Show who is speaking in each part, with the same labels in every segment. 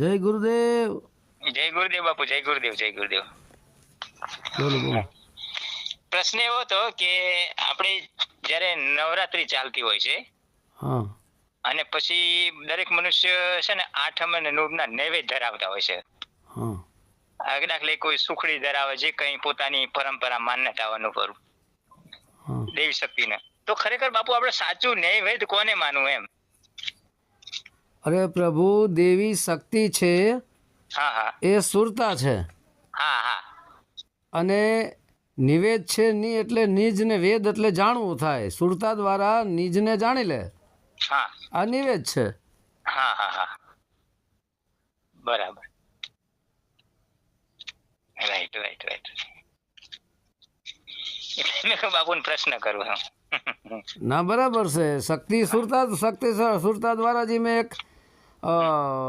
Speaker 1: જય ગુરુદેવ.
Speaker 2: જય ગુરુદેવ બાપુ જય ગુરુદેવ જય ગુરુદેવ.
Speaker 1: બોલો બોલો.
Speaker 2: પ્રશ્ન એવો હતો કે આપણે જ્યારે નવરાત્રી ચાલતી હોય છે
Speaker 1: હા.
Speaker 2: અને પછી દરેક મનુષ્ય છે ને આઠમ અને નોમના નૈવેદ્ય ધરાવતા હોય છે.
Speaker 1: હા.
Speaker 2: દાખલે કોઈ સુખડી ધરાવે છે કઈ પોતાની પરંપરા માન્યતા અનુભવ દેવી શક્તિને. તો ખરેખર બાપુ આપણે સાચું નૈવેદ્ય કોને માનવું એમ?
Speaker 1: અરે પ્રભુ દેવી શક્તિ છે એ સુરતા છે.
Speaker 2: હા હા.
Speaker 1: અને નિવેદ છે ની એટલે નિજ ને વેદ એટલે જાણવું થાય. સુરતા દ્વારા નિજને જાણી લે.
Speaker 2: હા.
Speaker 1: આ નિવેદ છે.
Speaker 2: હા હા હા. બરાબર. Right right right. બાપુને પ્રશ્ન કરું
Speaker 1: ના બરાબર છે. શક્તિ સુરતા શક્તિ સુરતા દ્વારા જે મેં એક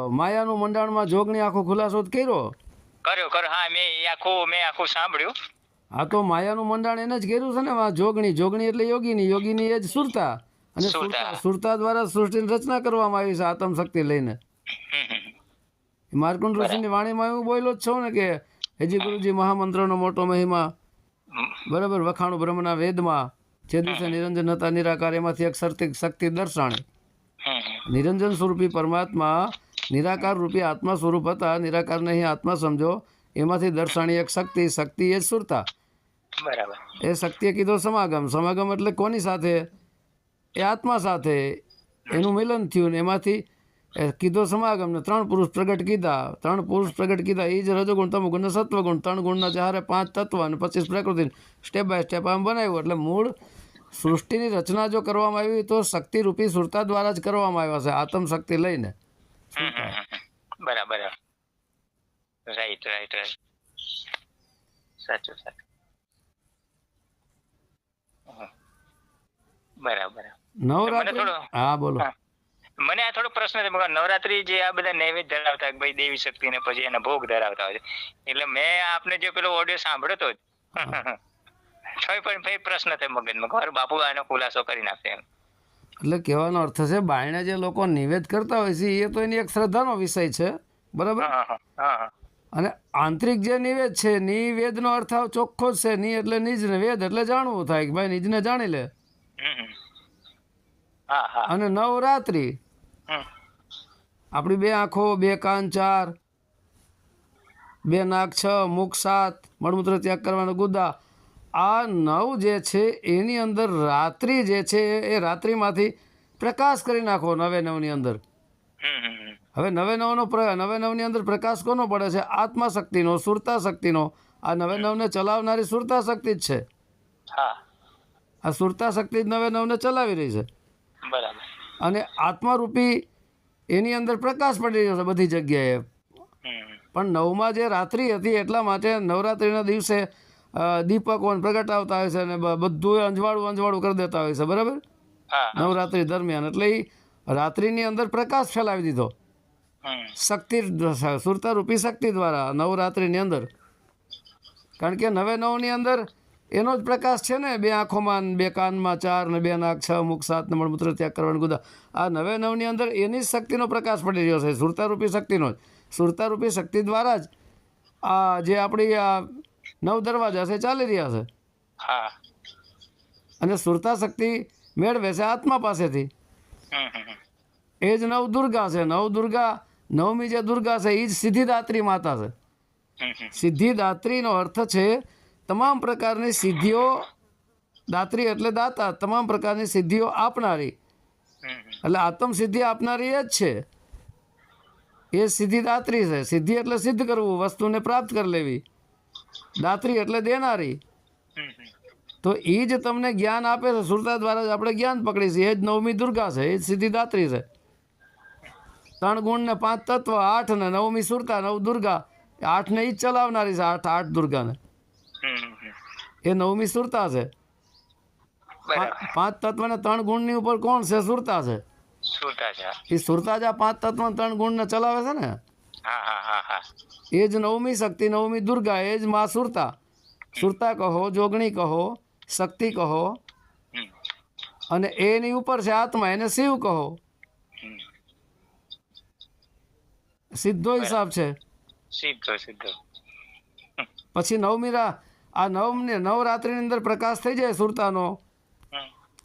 Speaker 1: માયાનું મંડાણમાં જોગણી આખો ખુલાસો કર્યો?
Speaker 2: કર્યો કર્યો. હા મેં આખું મેં આખું સાંભળ્યું.
Speaker 1: આ તો માયાનું મંડાણ એને જ કર્યું છે ને? જોગણી જોગણી એટલે યોગીની યોગીની એ જ સુરતા. અને
Speaker 2: સુરતા.
Speaker 1: દ્વારા સૃષ્ટિની રચના કરવામાં આવી છે આતમ શક્તિ લઈને. માર્કુંડ ઋષિની વાણીમાં એવું બોલ્યો જ છો ને કે હેજી ગુરુજી મહામંત્રનો મોટો મહિમા.
Speaker 2: હમ.
Speaker 1: બરાબર વખાણું બ્રહ્મના વેદમાં. જે દિવસે નિરંજન હતા નિરાકાર એમાંથી એક શક્તિ શક્તિ દર્શાણી. નિરંજન સ્વરૂપી પરમાત્મા નિરાકાર રૂપી આત્મા સ્વરૂપ હતા. નિરાકારને અહીં આત્મા સમજો. એમાંથી દર્શાણી એક શક્તિ શક્તિ એ જ સુરતા.
Speaker 2: બરાબર.
Speaker 1: એ શક્તિએ કીધો સમાગમ. સમાગમ એટલે કોની સાથે? એ આત્મા સાથે. એનું મિલન થયું ને એમાંથી એ કીધો સમાગમ ને ત્રણ પુરુષ પ્રગટ કીધા. ત્રણ પુરુષ પ્રગટ કીધા. એ જ રજોગુણ તમોગુણ ને સત્વગુણ. ત્રણ ગુણના ચારે પાંચ તત્વ અને પચીસ પ્રકૃતિ સ્ટેપ બાય સ્ટેપ આમ બનાવ્યું. એટલે મૂળ સૃષ્ટિની રચના જો કરવામાં આવી તો શક્તિરૂપી સુરતા દ્વારા જ કરવામાં આવ્યા છે આત્મ શક્તિ લઈને.
Speaker 2: બરાબર. Right right right. સાચું સાચું. બરાબર.
Speaker 1: નવરાત્રી? હા બોલો.
Speaker 2: મને આ થોડો પ્રશ્ન છે નવરાત્રી જે આ બધા નૈવેદ્ય ધરાવતા ભાઈ દેવી શક્તિ ને પછી એના ભોગ ધરાવતા હોય છે. એટલે મેં આપને જે પેલો ઓડિયો સાંભળ્યો હતો છોય પણ ભાઈ પ્રશ્ન થાય મગજમાં? મારું બાપુ આનો ખુલાસો કરી નાખશે એમ.
Speaker 1: એટલે કહેવાનો અર્થ છે બાયણે જે લોકો નિવેદ કરતા હોય છે એ તો એની એક શ્રદ્ધાનો વિષય છે. બરાબર? અને આંતરિક જે નિવેદ છે નિવેદનો અર્થ આવ ચોખ્ખો જ છે. ની એટલે નિજ ને વેદ એટલે જાણવું થાય કે ભાઈ નિજને જાણી લે. અને નવરાત્રિ. આપણી બે આંખો બે કાન ચાર બે નાક છ મુખ સાત મળમૂત્ર ત્યાગ કરવાનો ગુદા આ નવ જે છે એની અંદર રાત્રિ જે છે એ રાત્રિમાંથી પ્રકાશ કરી નાખો નવે નવની અંદર. હવે નવે નવનો નવે નવની અંદર પ્રકાશ કોનો પડે છે? આત્મા શક્તિનો સુરતા શક્તિનો આ નવે નવને ચલાવનારી સુરતા શક્તિ જ છે.
Speaker 2: હા.
Speaker 1: આ સુરતા શક્તિ જ નવે નવને ચલાવી રહી છે.
Speaker 2: બરાબર.
Speaker 1: અને આત્મારૂપી એની અંદર પ્રકાશ પડી રહ્યો છે બધી જગ્યાએ. પણ નવમાં જે રાત્રિ હતી એટલા માટે નવરાત્રિના દિવસે અ, દીપકો પ્રગટાવતા હોય છે અને બધું અંજવાળું અંજવાળું કરી દેતા હોય છે બરાબર? નવરાત્રી દરમિયાન. એટલે એ રાત્રિની અંદર પ્રકાશ ફેલાવી દીધો.
Speaker 2: શક્તિ
Speaker 1: શક્તિ સુરતારૂપી શક્તિ દ્વારા નવરાત્રિની અંદર. કારણ કે નવે નવની અંદર એનો જ પ્રકાશ છે ને બે આંખોમાં બે કાનમાં ચાર ને બે નાક છ મુખ સાત ને મળમૂત્ર ત્યાગ કરવાનું ગુદા આ નવે નવની અંદર એની જ શક્તિનો પ્રકાશ પડી રહ્યો છે સુરતારૂપી શક્તિનો જ. સુરતારૂપી શક્તિ દ્વારા જ આ જે આપણી આ નવ દરવાજા છે ચાલી રહ્યા છે.
Speaker 2: હા.
Speaker 1: અને સુરતા શક્તિ મેળવે છે આત્મા પાસેથી. એ જ નવ દુર્ગા છે નવ દુર્ગા નવમી જે દુર્ગા છે એ જ સિદ્ધિદાત્રી માતા છે. સિદ્ધિદાત્રીનો અર્થ છે તમામ પ્રકારની સિદ્ધિઓ દાત્રી એટલે દાતા તમામ પ્રકારની સિદ્ધિઓ આપનારી. એટલે આત્મ સિદ્ધિ આપનારી એ જ છે. એ સિદ્ધિદાત્રી છે. સિદ્ધિ એટલે સિદ્ધ કરવું વસ્તુને પ્રાપ્ત કરી લેવી. દાત્રી એટલે દેનારી. તો એ જ તમને જ્ઞાન આપે છે. સુરતા દ્વારા જ આપણે જ્ઞાન પકડીશું એ જ નવમી દુર્ગા છે. એ જ સિદ્ધિદાત્રી છે. ત્રણ ગુણ ને પાંચ તત્વ આઠ ને નવમી સુરતા નવ દુર્ગા. આઠ આઠને એ જ ચલાવનારી છે આઠ આઠ દુર્ગાને. એ નવમી સુરતા છે. પાંચ તત્વ ને ત્રણ ગુણની ઉપર કોણ છે? સુરતા છે.
Speaker 2: સુરતા છે
Speaker 1: એ સુરતા જ આ પાંચ તત્વ ત્રણ ત્રણ ગુણને ચલાવે છે ને?
Speaker 2: હા હા હા હા.
Speaker 1: એ જ નવમી શક્તિ નવમી દુર્ગા એ જ મા સુરતા. સુરતા કહો જોગણી કહો શક્તિ કહો. અને એની ઉપર છે આત્મા એને શિવ કહો. સીધો હિસાબ છે.
Speaker 2: સીધો સીધો
Speaker 1: પછી નવમી રા આ નવમને નવરાત્રિની અંદર પ્રકાશ થઈ જાય સુરતાનો.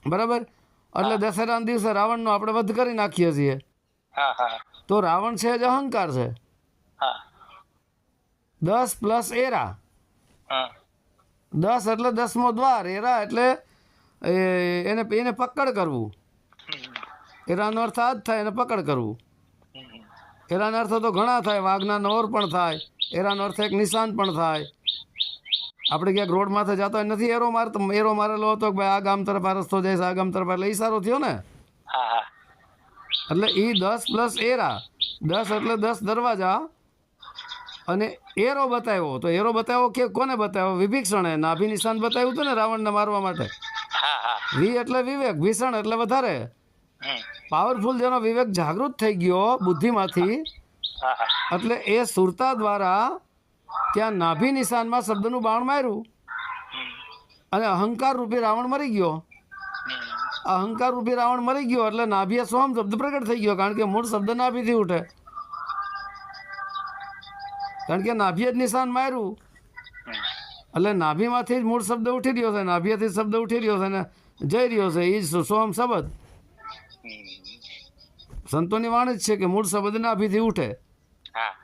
Speaker 1: બરાબર? એટલે દશેરાના દિવસે રાવણનો આપણે વધ કરી નાખીએ છીએ. તો રાવણ છે જ અહંકાર છે.
Speaker 2: હા.
Speaker 1: દસ પ્લસ એરા. દસ એટલે દસમો દ્વાર એરા એટલે એને એને પકડ કરવું. એરાનો અર્થ આ જ થાય એને પકડ કરવું. એરાના અર્થ તો ઘણા થાય વાઘના નોર પણ થાય એરાનો અર્થ એક નિશાન પણ થાય. આપણે ક્યાંક રોડ માથે જતા હોય નથી એરો મારતો એરો મારેલો હતો કે ભાઈ આ ગામ તરફ આ રસ્તો જાય છે આ ગામ તરફ એટલે ઈશારો થયો ને. એટલે એ દસ પ્લસ એરા. દસ એટલે દસ દરવાજા. અને એરો બતાવ્યો તો એરો બતાવ્યો કે કોને બતાવ્યો? વિભીક્ષણે નાભી નિશાન બતાવ્યું હતું ને રાવણને મારવા માટે. વી એટલે વિવેક ભીષણ એટલે વધારે. પાવરફુલ જેનો વિવેક જાગૃત થઈ ગયો બુદ્ધિમાંથી. એટલે એ સુરતા દ્વારા ત્યાં નાભી નિશાનમાં શબ્દનું બાણ માર્યું. અને અહંકાર રૂપી રાવણ મરી ગયો. અહંકાર રૂપી રાવણ મરી ગયો એટલે નાભીએ સોમ શબ્દ પ્રગટ થઈ ગયો કારણ કે મૂળ શબ્દ નાભીથી ઉઠે. કારણ કે નાભીએ જ નિશાન માર્યું. એટલે નાભીમાંથી જ મૂળ શબ્દ ઉઠી રહ્યો છે નાભીએથી શબ્દ ઉઠી રહ્યો છે ને જઈ રહ્યો છે એ જ સોમ શબ્દ. સંતોની વાણી જ છે કે મૂળ શબ્દ નાભીથી ઉઠે.
Speaker 2: હા.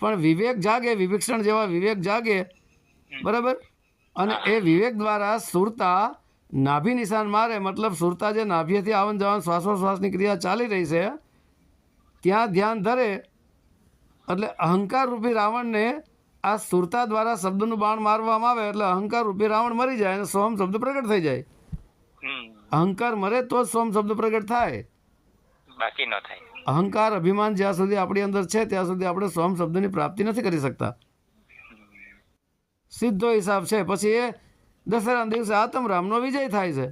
Speaker 1: પણ વિવેક જાગે વિભીક્ષણ જેવા વિવેક જાગે બરાબર? અને એ વિવેક દ્વારા સુરતા નાભી નિશાન મારે મતલબ સુરતા જે નાભીએથી આવન જવાન શ્વાસોશ્વાસની ક્રિયા ચાલી રહી છે ત્યાં ધ્યાન ધરે એટલે અહંકાર રૂપી રાવણને આ સુરતા દ્વારા શબ્દનું બાણ મારવામાં આવે એટલે અહંકાર રૂપી રાવણ મરી જાય અને સોમ શબ્દ પ્રગટ થઈ જાય. અહંકાર મરે તો જ સોમ શબ્દ પ્રગટ થાય.
Speaker 2: બાકી ન થાય.
Speaker 1: અહંકાર અભિમાન જ્યાં સુધી આપણી અંદર છે ત્યાં સુધી આપણે સોમ શબ્દની પ્રાપ્તિ નથી કરી શકતા. સીધો હિસાબ છે. પછી એ દશેરાના દિવસે આતમરામનો વિજય થાય છે.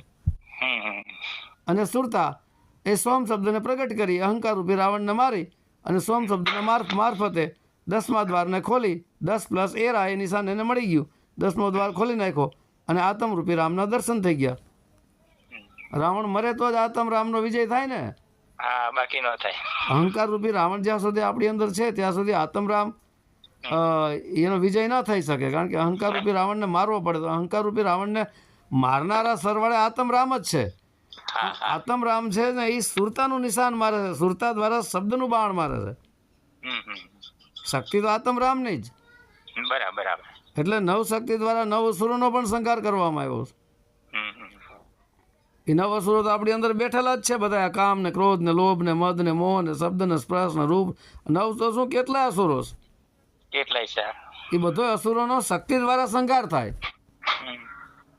Speaker 1: અને સુરતા એ સોમ શબ્દને પ્રગટ કરી અહંકાર રૂપી રાવણને મારી અને સોમ શબ્દના માર મારફતે દસમા દ્વારને ખોલી દસ પ્લસ એરા એ નિશાન એને મળી ગયું. દસમો દ્વાર ખોલી નાખ્યો અને આતમ રૂપી રામના દર્શન થઈ ગયા. રાવણ મરે તો જ આતમ રામનો વિજય થાય ને?
Speaker 2: હા બાકી ન થાય.
Speaker 1: અહંકાર રૂપી રાવણ જ્યાં સુધી આપણી અંદર છે ત્યાં સુધી આતમ રામ એનો વિજય ન થઈ શકે. કારણ કે અહંકાર રૂપી રાવણને મારવો પડે તો અહંકાર રૂપી રાવણને મારનારા સરવાળે આત્મરામ જ છે. આત્મરામ છે ને એ સુરતાનું નિશાન મારે છે. સુરતા દ્વારા શબ્દનું બાણ મારે છે. શક્તિ તો આત્મરામ નહીં જ.
Speaker 2: બરાબર
Speaker 1: એટલે નવ શક્તિ દ્વારા નવ અસુરોનો પણ સંકાર કરવામાં આવ્યો છે. એ નવ અસુરો તો આપણી અંદર બેઠેલા જ છે બધા. કામ ને ક્રોધ ને લોભ ને મદ ને મોહ ને શબ્દ ને સ્પર્શ ને રૂપ. નવ તો શું કેટલા અસુરો છે?
Speaker 2: કેટલાય છે?
Speaker 1: એ બધો અસુરોનો શક્તિ દ્વારા સંહાર થાય.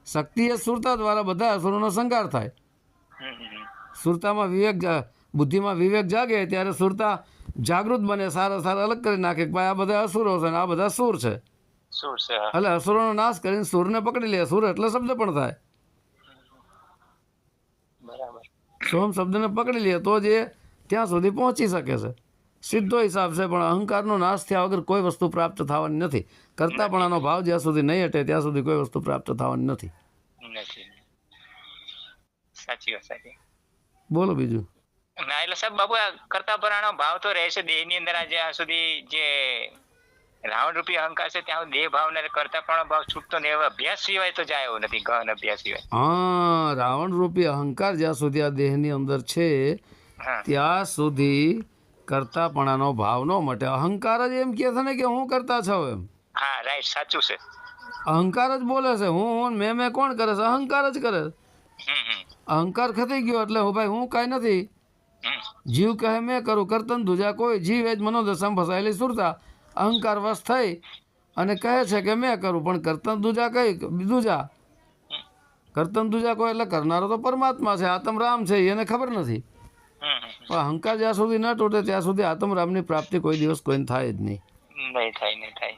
Speaker 1: શક્તિ એ સુરતા દ્વારા બધા અસુરોનો સંહાર થાય. સુરતામાં વિવેક બુદ્ધિમાં વિવેક જાગે ત્યારે સુરતા જાગૃત બને સારા સારા અલગ કરી નાખે કે ભાઈ આ બધા અસુરો છે આ બધા સુર છે. એટલે અસુરોનો નાશ કરીને સુરને પકડી લે. સુર એટલે શબ્દ પણ થાય. સોમ શબ્દને પકડી લે તો જ ત્યાં સુધી પહોંચી શકે છે. સીધો હિસાબ છે પણ અહંકારનો નાશ થયા વગર કોઈ વસ્તુ પ્રાપ્ત થવાની નથી. કરતાપણાનો ભાવ જ્યાં સુધી નહીં હટે ત્યાં સુધી કોઈ વસ્તુ પ્રાપ્ત થવાની નથી.
Speaker 2: નથી. સાચી વાત સાચી.
Speaker 1: બોલો બીજું.
Speaker 2: ના એટલે સાહેબ બાપુ આ કરતા પરાનો ભાવ તો રહેશે દેહની અંદર આ જ્યાં સુધી જે રાવણ રૂપી અહંકાર છે ત્યાં દેહ ભાવ ને કરતા પણ ભાવ છૂટતો ને એવો અભ્યાસ સિવાય તો જાય નથી ગહન અભ્યાસ સિવાય.
Speaker 1: હા રાવણ રૂપી અહંકાર જ્યાં સુધી આ દેહની અંદર છે ત્યાં સુધી કરતાપણાનો ભાવ ન મટે. અહંકાર જ એમ કે છે ને કે હું કરતા છો એમ.
Speaker 2: હા રાઈટ સાચું છે.
Speaker 1: અહંકાર જ બોલે છે હું હું મેં મેં કોણ કરે છે? અહંકાર જ કરે. છે અહંકાર ખતી ગયો એટલે હું ભાઈ હું કાંઈ નથી. જીવ કહે મેં કરું કરતન ધુજા કોઈ જીવ એ જ મનોદશામાં ફસાયેલી સુરતા. અહંકાર વશ થઈ અને કહે છે કે મેં કરું પણ કરતન દુજા કઈ દુજા કરતન દુજા કોઈ એટલે કરનારો તો પરમાત્મા છે આત્મરામ છે એને ખબર નથી. પણ અહંકાર જ્યાં સુધી ન તૂટે ત્યાં સુધી આત્મરામની પ્રાપ્તિ કોઈ દિવસ કોઈને થાય જ નહીં.
Speaker 2: નહીં થાય નહીં થાય.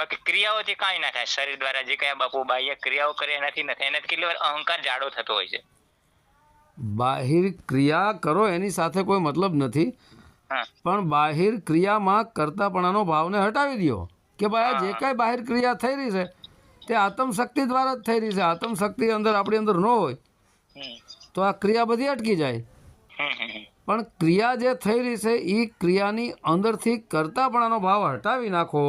Speaker 2: બાકી ક્રિયાઓથી કાંઈ ના થાય શરીર દ્વારા જે કયા બાપુ બાહ્ય ક્રિયાઓ કરે એનાથી નથી એનાથી કેટલી વાર અહંકાર જાડો થતો હોય છે.
Speaker 1: બાહિર ક્રિયા કરો એની સાથે કોઈ મતલબ નથી. પણ બાહિર ક્રિયામાં કરતાપણાનો ભાવને હટાવી દો કે ભાઈ આ જે કાંઈ બાહિર ક્રિયા થઈ રહી છે તે આત્મશક્તિ દ્વારા જ થઈ રહી છે. આત્મશક્તિ અંદર આપણી અંદર ન હોય તો આ ક્રિયા બધી અટકી જાય. પણ ક્રિયા જે થઈ રહી છે એ ક્રિયાની અંદરથી કરતાપણાનો ભાવ હટાવી નાખો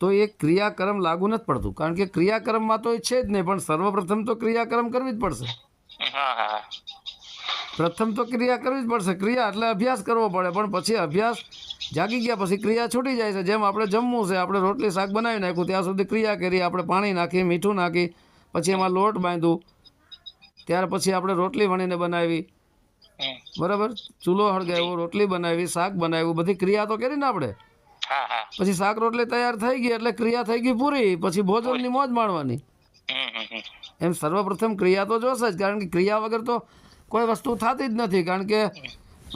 Speaker 1: તો એ ક્રિયાક્રમ લાગુ નથી પડતું. કારણ કે ક્રિયાક્રમમાં તો એ છે જ નહીં પણ સર્વપ્રથમ તો ક્રિયાક્રમ કરવી જ પડશે.
Speaker 2: હા હા.
Speaker 1: પ્રથમ તો ક્રિયા કરવી જ પડશે. ક્રિયા એટલે અભ્યાસ કરવો પડે પણ પછી અભ્યાસ જાગી ગયા પછી ક્રિયા છૂટી જાય છે. જેમ આપણે જમવું છે આપણે રોટલી શાક બનાવી નાખ્યું ત્યાં સુધી ક્રિયા કરી આપણે પાણી નાખી મીઠું નાખી પછી એમાં લોટ બાંધ્યું ત્યાર પછી આપણે રોટલી વણીને બનાવી. બરાબર? ચૂલો હળગાવ્યો રોટલી બનાવી શાક બનાવ્યું બધી ક્રિયા તો કરી ને આપણે. પછી શાક રોટલી તૈયાર થઈ ગઈ એટલે ક્રિયા થઈ ગઈ પૂરી પછી ભોજનની મોજ માણવાની. એમ સર્વપ્રથમ ક્રિયા તો જોશે જ કારણ કે ક્રિયા વગર તો કોઈ વસ્તુ થતી જ નથી કારણ કે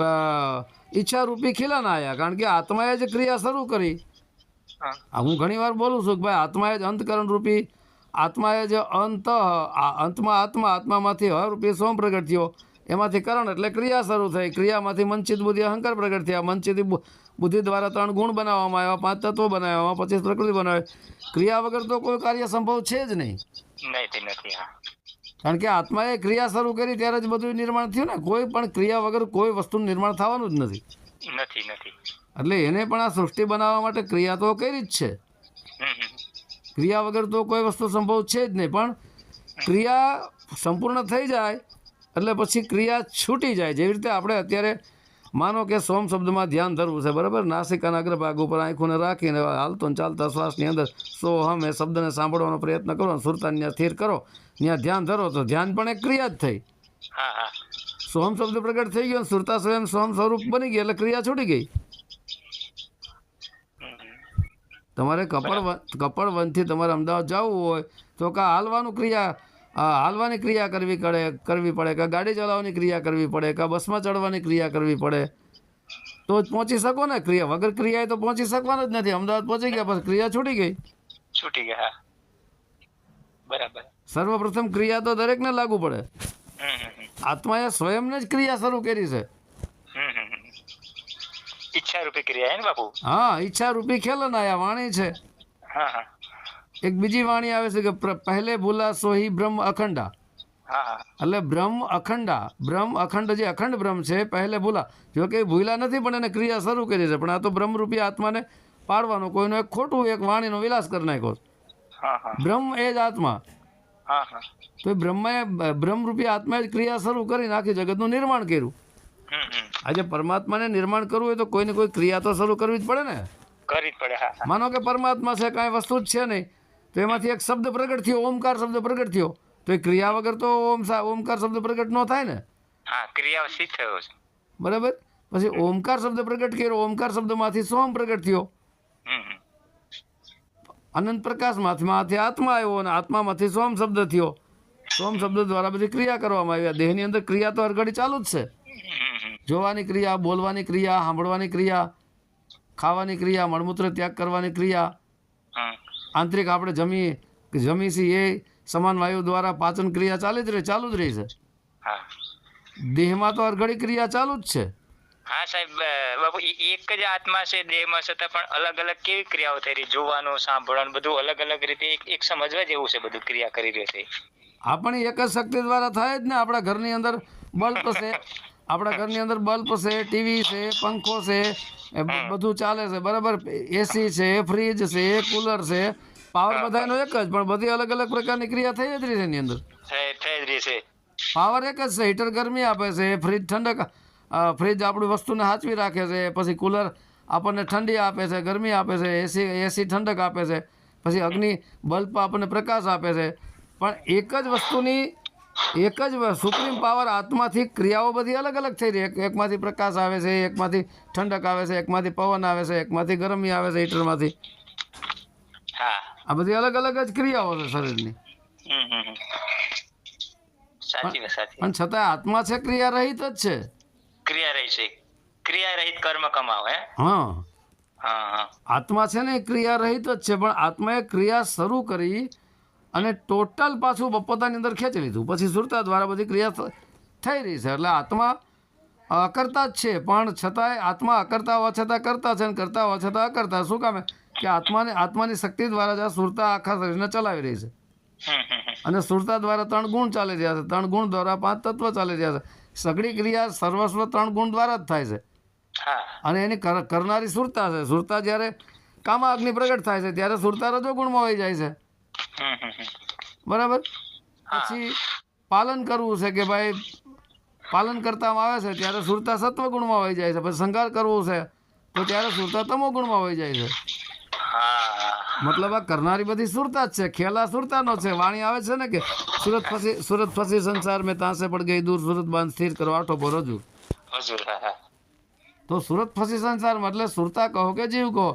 Speaker 1: અ, ખીલા ના આવ્યા કારણ કે આત્માએ જ ક્રિયા શરૂ કરી.
Speaker 2: હા.
Speaker 1: ઘણી વાર બોલું છું કે ભાઈ આત્માએ જ અંતકરણ રૂપી આત્માએ જે અંત અંતમાં આત્મા આત્મામાંથી હ રૂપી સોમ પ્રગટ થયો. એમાંથી કરણ એટલે ક્રિયા શરૂ થઈ. ક્રિયામાંથી મંચિત બુદ્ધિ અહંકાર પ્રગટ થયા. મનચિત બુદ્ધિ દ્વારા ત્રણ ગુણ બનાવવામાં આવ્યા. પાંચ તત્વો બનાવવામાં પચીસ પ્રકૃતિ બનાવી. ક્રિયા વગર તો કોઈ કાર્ય સંભવ છે જ નહીં. કારણ કે આત્માએ ક્રિયા શરૂ કરી ત્યારે જ બધું નિર્માણ થયું ને. કોઈ પણ ક્રિયા વગર કોઈ વસ્તુનું નિર્માણ થવાનું જ નથી. એટલે એને પણ આ સૃષ્ટિ બનાવવા માટે ક્રિયા તો કરી જ છે. ક્રિયા વગર તો કોઈ વસ્તુ સંભવ છે જ નહીં. પણ ક્રિયા સંપૂર્ણ થઈ જાય એટલે પછી ક્રિયા છૂટી જાય. જેવી રીતે આપણે અત્યારે માનો કે સોમ શબ્દમાં ધ્યાન ધરવું છે બરાબર? નાસિકાના અગ્રભાગ ઉપર આંખોને રાખીને હાલતો ને ચાલતા શ્વાસની અંદર સો હમ એ શબ્દને સાંભળવાનો પ્રયત્ન કરો સુરતાને ત્યાં સ્થિર કરો. ત્યાં ધ્યાન ધરો તો ધ્યાન પણ એક ક્રિયા જ થઈ. સોમ શબ્દ પ્રગટ થઈ ગયો સુરતા સ્વયં સોમ સ્વરૂપ બની ગઈ એટલે ક્રિયા છૂટી ગઈ. તમારે કપડ કપડવનથી તમારે અમદાવાદ જવું હોય તો કાં હાલવાનું ક્રિયા હાલવાની ક્રિયા કરવી પડે કરવી પડે કાં ગાડી ચલાવવાની ક્રિયા કરવી પડે કાં બસમાં ચડવાની ક્રિયા કરવી પડે? તો જ પહોંચી શકો ને ક્રિયા. વગર ક્રિયાએ તો પહોંચી શકવાનું જ નથી. અમદાવાદ પહોંચી ગયા પછી ક્રિયા છૂટી ગઈ.
Speaker 2: છૂટી ગયા બરાબર.
Speaker 1: સર્વપ્રથમ ક્રિયા તો દરેકને લાગુ પડે. આત્માએ સ્વયંને જ ક્રિયા શરૂ કરી છે.
Speaker 2: ઈચ્છા રૂપી ક્રિયા હે ને બાપુ?
Speaker 1: હા ઈચ્છા રૂપી ખેલન આયા વાણી છે.
Speaker 2: હા હા.
Speaker 1: એક બીજી વાણી આવે છે કે પહેલે ભૂલા સોહી બ્રહ્મ અખંડા. એટલે બ્રહ્મ અખંડા બ્રહ્મ અખંડ જે અખંડ બ્રહ્મ છે પહેલે ભૂલા. જો કે ભૂલા નથી પણ એને ક્રિયા શરૂ કરી છે. પણ આ તો બ્રહ્મરૂપી આત્માને પાડવાનો કોઈનો એક ખોટું એક વાણીનો વિલાસ કરી નાખ્યો બ્રહ્મ એ જ આત્મા. તો એ બ્રહ્માએ બ્રહ્મરૂપી આત્માએ જ ક્રિયા શરૂ કરી આખી જગતનું નિર્માણ કર્યું. આજે પરમાત્માને નિર્માણ કરવું હોય તો કોઈને કોઈ ક્રિયા તો શરૂ કરવી જ પડે ને?
Speaker 2: કરી જ પડે
Speaker 1: માનો કે પરમાત્મા છે કાંઈ વસ્તુ જ છે નહીં. તો એમાંથી એક શબ્દ પ્રગટ થયો ઓમકાર શબ્દ પ્રગટ થયો. તો એ ક્રિયા વગર તો ઓમ ઓમકાર શબ્દ પ્રગટ ન થાય ને.
Speaker 2: હા ક્રિયા સિદ્ધ થયો છે.
Speaker 1: બરાબર? પછી ઓમકાર શબ્દ પ્રગટ કર્યો ઓમકાર શબ્દમાંથી સોમ પ્રગટ થયો. અનંત પ્રકાશમાંથી માંથી આત્મા આવ્યો અને આત્મામાંથી સોમ શબ્દ થયો. સોમ શબ્દ દ્વારા બધી ક્રિયા કરવામાં આવ્યા દેહની અંદર ક્રિયા તો હરઘડી ચાલુ જ છે. જોવાની ક્રિયા બોલવાની ક્રિયા સાંભળવાની ક્રિયા ખાવાની ક્રિયા મળમૂત્ર ત્યાગ કરવાની ક્રિયા. આંતરિક આપણે જમીએ જમી છીએ એ સમાન વાયુ દ્વારા પાચન ક્રિયા ચાલી જ રહી ચાલુ જ રહી છે.
Speaker 2: હા.
Speaker 1: દેહમાં તો અરઘડી ક્રિયા ચાલુ જ છે.
Speaker 2: હા સાહેબ બાપુ એક જ આત્મા છે દેહમાં છતાં પણ અલગ અલગ કેવી ક્રિયાઓ થઈ રહી? જોવાનું સાંભળવાનું બધું અલગ અલગ રીતે એક એક સમજવા જેવું છે બધું ક્રિયા કરી રહ્યો છે.
Speaker 1: આપણી એક જ શક્તિ દ્વારા થાય જ ને આપણા ઘરની અંદર બલ્બ છે. આપણા ઘરની અંદર બલ્બ છે ટીવી છે પંખો છે બધું ચાલે છે બરાબર? એસી છે ફ્રીજ છે કુલર છે. પાવર બધાનો એક જ પણ બધી અલગ અલગ પ્રકારની ક્રિયા થઈ જ રહી છે એની અંદર.
Speaker 2: થઈ જ રહી છે.
Speaker 1: પાવર એક જ છે હીટર ગરમી આપે છે ફ્રીજ ઠંડક ફ્રીજ આપણી વસ્તુને સાચવી રાખે છે પછી કુલર આપણને ઠંડી આપે છે ગરમી આપે છે એસી એસી ઠંડક આપે છે પછી અગ્નિ બલ્બ આપણને પ્રકાશ આપે છે. પણ એક જ વસ્તુની એક જ સુપ્રીમ પાવર આત્માથી ક્રિયાઓ બધી અલગ અલગ થઈ રહી. એકમાંથી પ્રકાશ આવે છે એકમાંથી ઠંડક આવે છે એકમાંથી પવન આવે છે એકમાંથી ગરમી આવે છે હીટરમાંથી. આ બધી અલગ અલગ જ ક્રિયાઓ છે શરીરની. પણ છતાં આત્મા છે ક્રિયા રહિત જ છે.
Speaker 2: ક્રિયા રહી છે. ક્રિયા રહિત કર્મ કમાવે હા?
Speaker 1: આત્મા છે ને ક્રિયા રહિત જ છે પણ આત્માએ ક્રિયા શરૂ કરી અને ટોટલ પાછું પોતાની અંદર ખેંચી લીધું. પછી સુરતા દ્વારા બધી ક્રિયા થઈ રહી છે. એટલે આત્મા અકર્તા જ છે. પણ છતાંય આત્મા અકર્તા હોવા છતાં કરતા છે અને કરતા હોવા છતાં અકર્તા. શું કામે કે આત્માને આત્માની શક્તિ દ્વારા જ આ સુરતા આખા શરીરને ચલાવી રહી છે. અને સુરતા દ્વારા ત્રણ ગુણ ચાલી રહ્યા છે. ત્રણ ગુણ દ્વારા પાંચ તત્વ ચાલી રહ્યા છે. સઘળી ક્રિયા સર્વસ્વ ત્રણ ગુણ દ્વારા જ થાય છે. અને એની કર- કરનારી સુરતા છે. સુરતા જ્યારે કામા અગ્નિ પ્રગટ થાય છે ત્યારે સુરતા રજો ગુણમાં વહી જાય છે. બરાબર? પછી પાલન કરવું છે કે ભાઈ પાલન કરતામાં આવે છે ત્યારે સુરતા સત્વ ગુણમાં વહી જાય છે. પછી સંગાર કરવો છે તો ત્યારે સુરતા તમો ગુણમાં વહી જાય છે. મતલબ આ કરનારી બધી સુરતા જ છે. ખેલા સુરતાનો છે. વાણી આવે છે ને કે સુરત ફસી સુરત ફસી સંસાર મેં તાંસે પડ ગઈ દૂર સુરત બાંધ સ્થિર કરો આઠો
Speaker 2: ભરો હા
Speaker 1: તો સુરત ફસી સંસારમાં એટલે સુરતા કહો કે જીવ કહો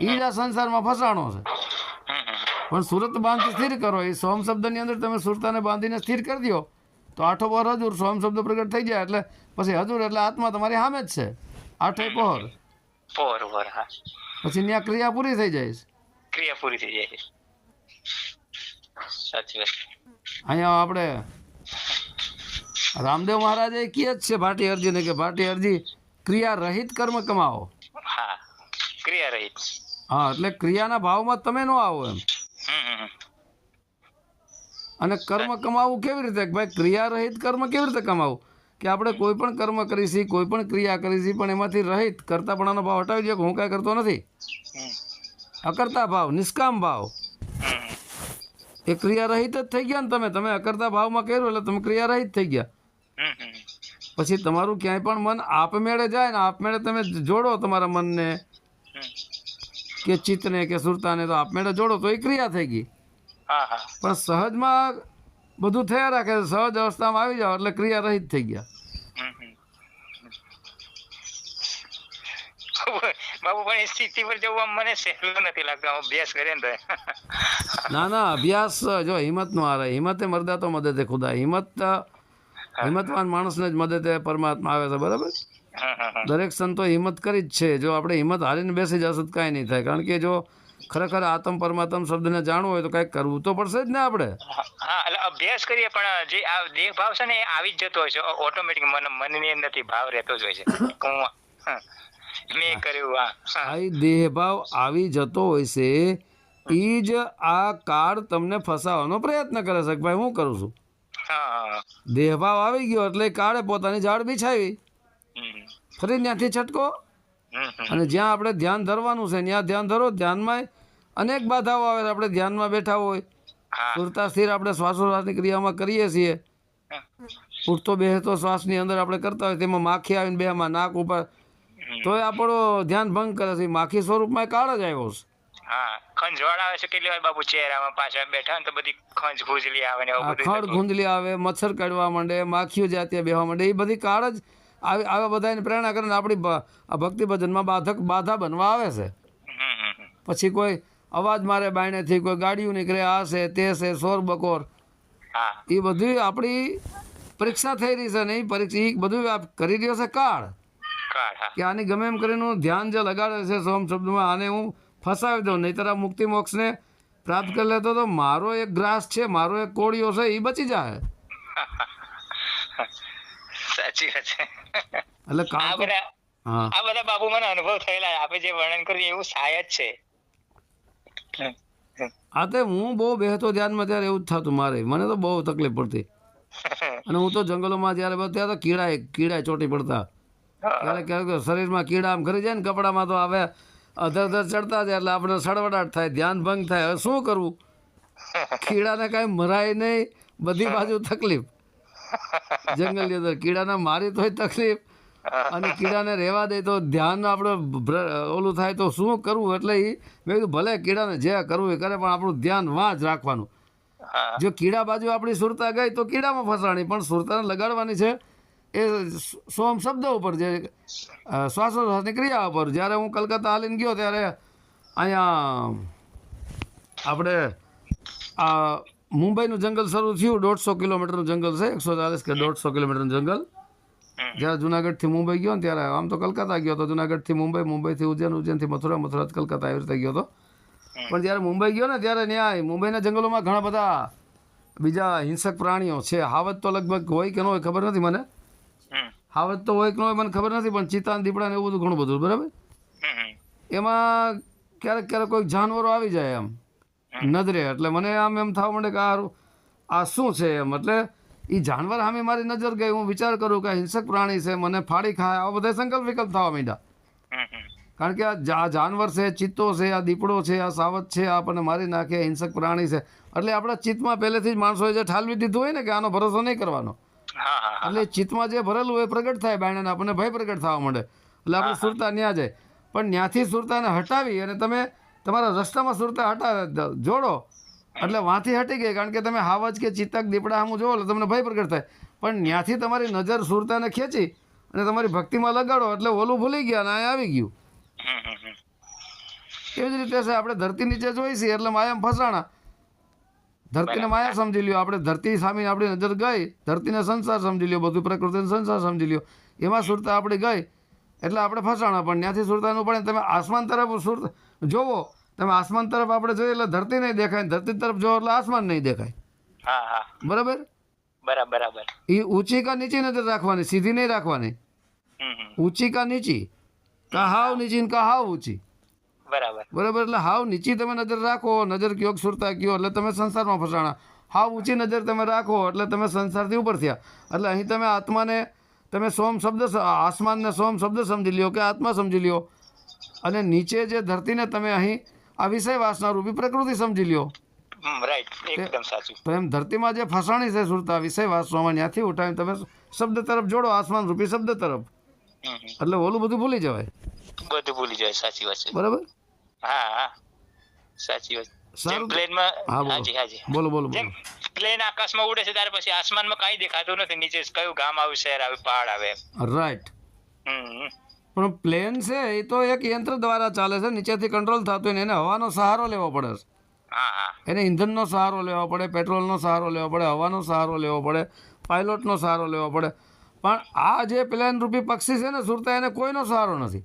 Speaker 1: ઈ જ આ સંસારમાં ફસાણો છે. પણ સુરત બાંધ સ્થિર કરો. એ સોમ શબ્દની અંદર તમે સુરતાને બાંધીને સ્થિર કરી દો તો આઠો પહોર હજુર સોમ શબ્દ પ્રગટ થઈ જાય એટલે પછી હજુર એટલે આત્મા તમારી સામે જ છે. આઠે પહોર. પછી ત્યાં ક્રિયા પૂરી થઈ જાય
Speaker 2: ક્રિયા પૂરી થઈ જાય સાચી વાત.
Speaker 1: અહીંયા આપણે રામદેવ મહારાજે કહે જ છે ભાટી અરજીને કે ભાટી અરજી ક્રિયા રહિત કર્મ કમાવો.
Speaker 2: હા ક્રિયા રહિત
Speaker 1: હા એટલે ક્રિયાના ભાવમાં તમે ન આવો એમ. અને કર્મ કમાવવું કેવી રીતે? ભાઈ ક્રિયા રહિત કર્મ કેવી રીતે કમાવું? કે આપણે કોઈ પણ કર્મ કરીશી કોઈ પણ ક્રિયા કરીશી પણ એમાંથી રહિત કરતાપણાનો ભાવ હટાવી દે હું કાંઈ કરતો નથી? અકર્તા ભાવ નિષ્કામ ભાવ. એ ક્રિયા રહિત જ થઈ ગયા ને તમે. તમે અકર્તા ભાવમાં કર્યું એટલે તમે ક્રિયા રહિત થઈ ગયા. પછી તમારું ક્યાંય પણ મન આપમેળે જાય ને આપમેળે તમે જોડો તમારા મનને. કે ચિત્તને કે સુરતાને તો આપમેળે જોડો તો એ ક્રિયા થઈ ગઈ. પણ સહજમાં બધું થયા રાખે સહજ અવસ્થામાં આવી જાઓ એટલે ક્રિયા રહિત થઈ ગયા.
Speaker 2: બાબુ બાબુ પણ એ સ્થિતિ પર જવું મને સહેલું નથી લાગતું અભ્યાસ કરીએ ને
Speaker 1: ના ના અભ્યાસ જો હિંમત નો હારે હિંમતે મરદા તો મદદે ખુદા હિંમત હિંમતવાન માણસને જ મદદે પરમાત્મા આવે છે બરાબર. દરેક સંતો હિંમત કરી જ છે. જો આપણે હિંમત હારીને બેસી જશે તો કાંઈ નહીં થાય. કારણ કે જો ખરેખર આત્મ પરમાત્મ શબ્દને જાણવું હોય તો કંઈક કરવું તો પડશે જ ને આપણે.
Speaker 2: હા એટલે અભ્યાસ કરીએ પણ જે આ દેહ ભાવ છે ને એ આવી જ જતો હોય છે. ઓટોમેટિક મન મનની અંદરથી ભાવ રહેતો જ હોય છે. મેં કર્યું આ હા.
Speaker 1: આ ઈ દેહભાવ આવી જતો હોય છે એ જ આ કાળ તમને ફસાવવાનો પ્રયત્ન કરે છે ભાઈ હું કરું છું? દેહભાવ આવી ગયો એટલે કાળે પોતાની ઝાડ બિછાવી. ફરી ત્યાંથી છટકો. અને જ્યાં આપણે ધ્યાન ધરવાનું છે ત્યાં ધ્યાન ધરો ધ્યાનમાં અનેક બાધાઓ આવે આપણે ધ્યાનમાં બેઠા હોય. સુરતા સ્થિર આપણે શ્વાસોશ્વાસની ક્રિયામાં કરીએ છીએ. ઉઠતો બેસતો શ્વાસની અંદર આપણે કરતા હોય તેમાં માખી આવીને બેમાં નાક ઉપર. તોય આપણો ધ્યાન ભંગ કરે છે. માખી સ્વરૂપમાં કાળ જ આવ્યો છે.
Speaker 2: ખંજવાળ આવે છે કેટલી વાર બાબુ ચહેરામાં પાછા બેઠા ને તો બધી ખંજ ગુંજલી આવે ને
Speaker 1: ખડ. આવે મચ્છર કાઢવા માંડે માખીઓ જાતિયા બેહવા માંડે એ બધી કાળ જ આવી બધાની પ્રેરણા કરીને આપણી ભક્તિ ભજનમાં બાધક બાધા બનવા આવે છે. પછી કોઈ અવાજ મારે બાયણેથી કોઈ ગાડીઓ નીકળે આ છે તે છે સોર બકોર. એ બધી આપણી પરીક્ષા થઈ રહી છે નહીં પરીક્ષા એ બધું કરી રહ્યો છે કાળ. કે આની ગમે એમ કરીને ધ્યાન જે લગાડે છે સોમ શબ્દમાં આને હું ફસાવી દઉં નહીંતર આ મુક્તિ મોક્ષને પ્રાપ્ત કરી લેતો તો મારો એક ગ્રાસ છે મારો એક કોળિયો છે એ બચી જાય
Speaker 2: સાચી વાત છે.
Speaker 1: એટલે
Speaker 2: આ બધા આ બધા બાબુ મને અનુભવ થયેલા. આપણે જે વર્ણન કર્યું એવું સાય જ છે
Speaker 1: આ તે હું બહુ બેહતો ધ્યાનમાં ત્યારે એવું જ થતું મારે. મને તો બહુ તકલીફ પડતી. અને હું તો જંગલોમાં જ્યારે ત્યારે તો કીડા કીડા ચોટી પડતા. ક્યારેક ક્યારેક શરીરમાં કીડા આમ કરી જાય ને કપડામાં તો હવે અધર અધર ચડતા જાય એટલે આપણે સડવડાટ થાય ધ્યાન ભંગ થાય. હવે શું કરવું કીડાને કાંઈ મરાય નહીં. બધી બાજુ તકલીફ. જંગલની અંદર કીડાને મારી તોય તકલીફ અને કીડાને રહેવા દે તો ધ્યાન આપણે ઓલું થાય તો શું કરવું? એટલે એ મેં કીધું ભલે કીડાને જે કરવું એ કરે પણ આપણું ધ્યાન વાં જ રાખવાનું. જો કીડા બાજુ આપણી સુરતા ગઈ તો કીડામાં ફસાણી પણ સુરતાને લગાડવાની છે એ સોમ શબ્દ ઉપર જે શ્વાસોશ્વાસની ક્રિયા ઉપર. જ્યારે હું કલકત્તા હાલીને ગયો ત્યારે અહીંયા આપણે આ મુંબઈનું જંગલ શરૂ થયું દોઢસો કિલોમીટરનું જંગલ છે એકસો ચાલીસ કે દોઢસો કિલોમીટરનું જંગલ. જ્યારે જુનાગઢથી મુંબઈ ગયો ને ત્યારે આમ તો કલકત્તા ગયો હતો જુનાગઢથી મુંબઈ મુંબઈથી ઉજ્જૈન ઉજ્જૈનથી મથુરા મથુરાથી કલકત્તા આવી રીતે ગયો હતો પણ જ્યારે મુંબઈ ગયો ને ત્યારે ત્યાં મુંબઈના જંગલોમાં ઘણા બધા બીજા હિંસક પ્રાણીઓ છે. હાવત તો લગભગ હોય કે ન હોય ખબર નથી મને. હાવત તો હોય કે ન હોય મને ખબર નથી પણ ચિત્તા ને દીપડા ને એવું બધું ઘણું બધું બરાબર. એમાં ક્યારેક ક્યારેક કોઈક જાનવરો આવી જાય એમ. નજરે. એટલે મને આમ એમ થવા માંડે કે આ આ શું છે એમ? એટલે એ જાનવર સામે મારી નજર ગઈ. હું વિચાર કરું કે હિંસક પ્રાણી છે મને ફાડી ખાય. આવા બધા સંકલ્પ વિકલ્પ થવા માંડ્યા. કારણ કે આ જાનવર છે ચિત્તો છે આ દીપડો છે આ સાવત છે આ આપણને મારી નાખે હિંસક પ્રાણી છે. એટલે આપણા ચિત્તમાં પહેલેથી જ માણસોએ જે ઠાલવી દીધું હોય ને કે આનો ભરોસો નહીં કરવાનો. એટલે ચિત્તમાં જે ભરેલું હોય પ્રગટ થાય બાયણે આપણને ભય પ્રગટ થવા માંડે. એટલે આપણે સુરતા ન્યા જાય. પણ ત્યાંથી સુરતાને હટાવી અને તમે તમારા રસ્તામાં સુરતા હટા જોડો. એટલે વાંથી હટી ગઈ કારણ કે તમે હાવજ કે ચિત્તક દીપડા આમ જોવો એટલે તમને ભય પ્રગટ થાય. પણ ત્યાંથી તમારી નજર સુરતાને ખેંચી અને તમારી ભક્તિમાં લગાડો એટલે ઓલું ભૂલી ગયા અને અહીંયા આવી ગયું. એવી જ રીતે છે આપણે ધરતી નીચે જોઈ છીએ એટલે માયામાં ફસાણા. ધરતીને માયા સમજી લ્યો આપણે ધરતી સામે આપણી નજર ગઈ ધરતીને સંસાર સમજી લ્યો બધું પ્રકૃતિને સંસાર સમજી લ્યો. એમાં સુરતા આપણે ગઈ એટલે આપણે ફસાણા પણ ત્યાંથી સુરતાનું પણ તમે આસમાન તરફ સુર જોવો તમે આસમાન તરફ આપણે જોઈએ એટલે ધરતી નહીં દેખાય ધરતી તરફ જોવો એટલે આસમાન નહીં દેખાય.
Speaker 2: હા હા.
Speaker 1: બરાબર?
Speaker 2: બરાબર બરાબર.
Speaker 1: એ ઊંચી કા નીચી નજર રાખવાની સીધી નહીં રાખવાની. ઊંચી કા નીચી? કા હાવ નીચી કા હાવ ઊંચી?
Speaker 2: બરાબર.
Speaker 1: બરાબર એટલે હાવ નીચી તમે નજર રાખો નજર કયો સુરતા કયો એટલે તમે સંસારમાં ફસાણા. હાવ ઊંચી નજર તમે રાખો એટલે તમે સંસારથી ઉપર થયા. એટલે અહીં તમે આત્માને તમે સોમ શબ્દ આસમાનને સોમ શબ્દ સમજી લ્યો કે આત્મા સમજી લ્યો. અને નીચે જે ધરતીને તમે અહીં આ વિષય વાસના રૂપી પ્રકૃતિ સમજી લ્યો.
Speaker 2: રાઈટ એકદમ સાચું.
Speaker 1: તો એમ ધરતીમાં જે ફસાણી છે સુરતા વિષય વાસનામાં ત્યાંથી ઉઠાવી તમે શબ્દ તરફ જોડો આસમાન રૂપી શબ્દ તરફ. એટલે ઓલું બધું ભૂલી જવાય.
Speaker 2: બધું ભૂલી જાય સાચી વાત છે.
Speaker 1: બરાબર?
Speaker 2: હા સાચી વાત.
Speaker 1: સારું
Speaker 2: પ્લેનમાં હાજી હાજી.
Speaker 1: બોલો બોલો બોલો.
Speaker 2: પ્લેન આકાશમાં ઉડે છે ત્યારે પછી આસમાનમાં કાંઈ દેખાતું નથી. નીચે કયું ગામ આવે શહેર આવે પહાડ આવે
Speaker 1: રાઈટ
Speaker 2: હમ.
Speaker 1: પણ પ્લેન છે એ તો એક યંત્ર દ્વારા ચાલે છે. નીચેથી કંટ્રોલ થતું હોય એને હવાનો સહારો લેવો પડે છે.
Speaker 2: હા હા.
Speaker 1: એને ઇંધણનો સહારો લેવો પડે પેટ્રોલનો સહારો લેવો પડે હવાનો સહારો લેવો પડે પાયલોટનો સહારો લેવો પડે. પણ આ જે પ્લેન રૂપી પક્ષી છે ને સુરતા એને કોઈનો સહારો નથી.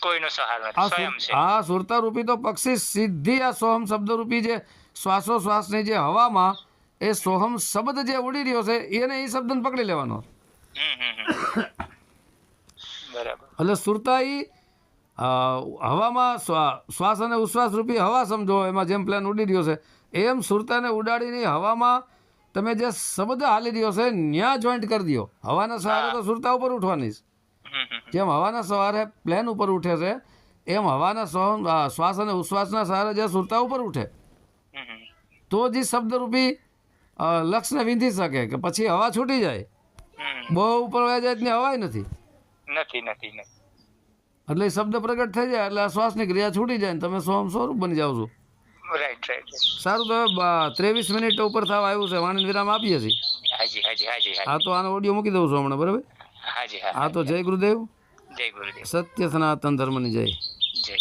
Speaker 2: કોઈનો સહારો નથી.
Speaker 1: આ સુરતા રૂપી તો પક્ષી સીધી આ સોહમ શબ્દ રૂપી જે શ્વાસોશ્વાસની જે હવામાં એ સોહમ શબ્દ જે ઉડી રહ્યો છે એને એ શબ્દને પકડી લેવાનો
Speaker 2: હમ, હમ, હમ. બરાબર
Speaker 1: એટલે સુરતા એ હવામાં શ્વાસ અને ઉશ્વાસ રૂપી હવા સમજો એમાં જેમ પ્લેન ઉડી રહ્યો છે. એમ સુરતાને ઉડાડીને હવામાં તમે જે શબ્દ હાલી રહ્યો છે ન્યા જોઈન્ટ કરી દો હવાના સવારે તો સુરતા ઉપર ઉઠવાની. જેમ હવાના સવારે પ્લેન ઉપર ઉઠે છે એમ હવાના શ્વાસ અને ઉશ્વાસના સહારે જે સુરતા ઉપર ઉઠે. તો જ શબ્દરૂપી લક્ષને વિંધી શકે કે પછી હવા છૂટી જાય. બહુ ઉપર જાય ત્યાં હવાય નથી.
Speaker 2: નથી નથી નથી.
Speaker 1: એટલે શબ્દ પ્રગટ થઈ જાય એટલે આ શ્વાસની ક્રિયા છૂટી જાય ને તમે સ્વયં સ્વરૂપ બની જાવ છો.
Speaker 2: રાઈટ રાઈટ
Speaker 1: સારું તો ત્રેવીસ મિનિટ ઉપર થવા આવ્યું છે વાણી વિરામ આપીએ છીએ.
Speaker 2: હાજી હાજી હાજી
Speaker 1: હા તો આનો ઓડિયો મૂકી દઉં છું હમણાં બરાબર?
Speaker 2: હાજી હા
Speaker 1: તો જય ગુરુદેવ.
Speaker 2: જય ગુરુદેવ.
Speaker 1: સત્ય સનાતન ધર્મની જય.
Speaker 2: જય.